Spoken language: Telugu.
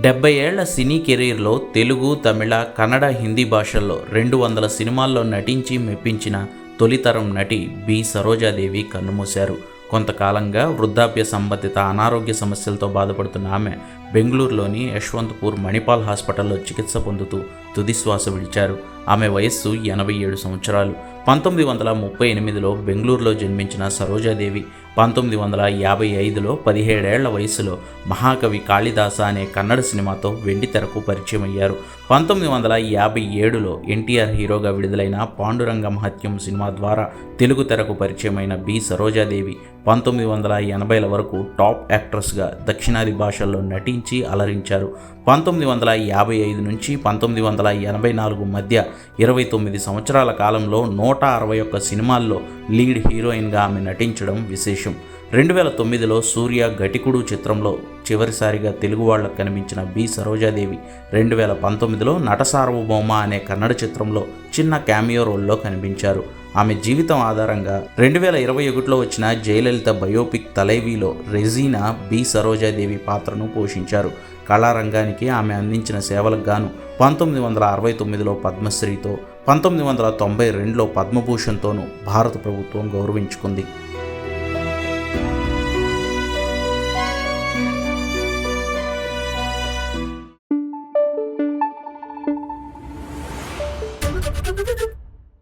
డెబ్బై ఏళ్ళ సినీ కెరీర్లో తెలుగు తమిళ కన్నడ హిందీ భాషల్లో రెండు వందల సినిమాల్లో నటించి మెప్పించిన తొలితరం నటి బి. సరోజాదేవి కన్నుమూశారు. కొంతకాలంగా వృద్ధాప్య సంబంధిత అనారోగ్య సమస్యలతో బాధపడుతున్న ఆమె బెంగళూరులోని యశ్వంత్పూర్ మణిపాల్ హాస్పిటల్లో చికిత్స పొందుతూ తుదిశ్వాస విడిచారు. ఆమె వయస్సు ఎనభై ఏడు సంవత్సరాలు. పంతొమ్మిది వందల ముప్పై ఎనిమిదిలో బెంగళూరులో జన్మించిన సరోజాదేవి పంతొమ్మిది వందల యాభై ఐదులో పదిహేడేళ్ళ వయసులో మహాకవి కాళిదాస అనే కన్నడ సినిమాతో వెండితెరకు పరిచయం అయ్యారు పంతొమ్మిది వందల యాభై ఏడులో ఎన్టీఆర్ హీరోగా విడుదలైన పాండురంగ మహత్యం సినిమా ద్వారా తెలుగు తెరకు పరిచయమైన బి సరోజాదేవి పంతొమ్మిది వందల ఎనభైల వరకు టాప్ యాక్ట్రెస్గా దక్షిణాది భాషల్లో నటించి అలరించారు. పంతొమ్మిది వందల యాభై ఐదు నుంచి పంతొమ్మిది వందల ఎనభై నాలుగు మధ్య ఇరవై తొమ్మిది సంవత్సరాల కాలంలో నూట అరవై ఒక్క సినిమాల్లో లీడ్ హీరోయిన్గా ఆమె నటించడం విశేషం. రెండు వేల తొమ్మిదిలో సూర్య గటికుడు చిత్రంలో చివరిసారిగా తెలుగు వాళ్ళకు కనిపించిన బి సరోజాదేవి రెండు వేల పంతొమ్మిదిలో నట సార్వభౌమ అనే కన్నడ చిత్రంలో చిన్న క్యామియో రోల్లో కనిపించారు. ఆమె జీవితం ఆధారంగా రెండు వేల ఇరవై ఒకటిలో వచ్చిన జయలలిత బయోపిక్ తలైవీలో రెజీనా బి సరోజాదేవి పాత్రను పోషించారు కళారంగానికి ఆమె అందించిన సేవలకు గాను పంతొమ్మిది వందల అరవై తొమ్మిదిలో పద్మశ్రీతో పంతొమ్మిది వందల తొంభై రెండులో పద్మభూషణ్తోనూ భారత ప్రభుత్వం గౌరవించుకుంది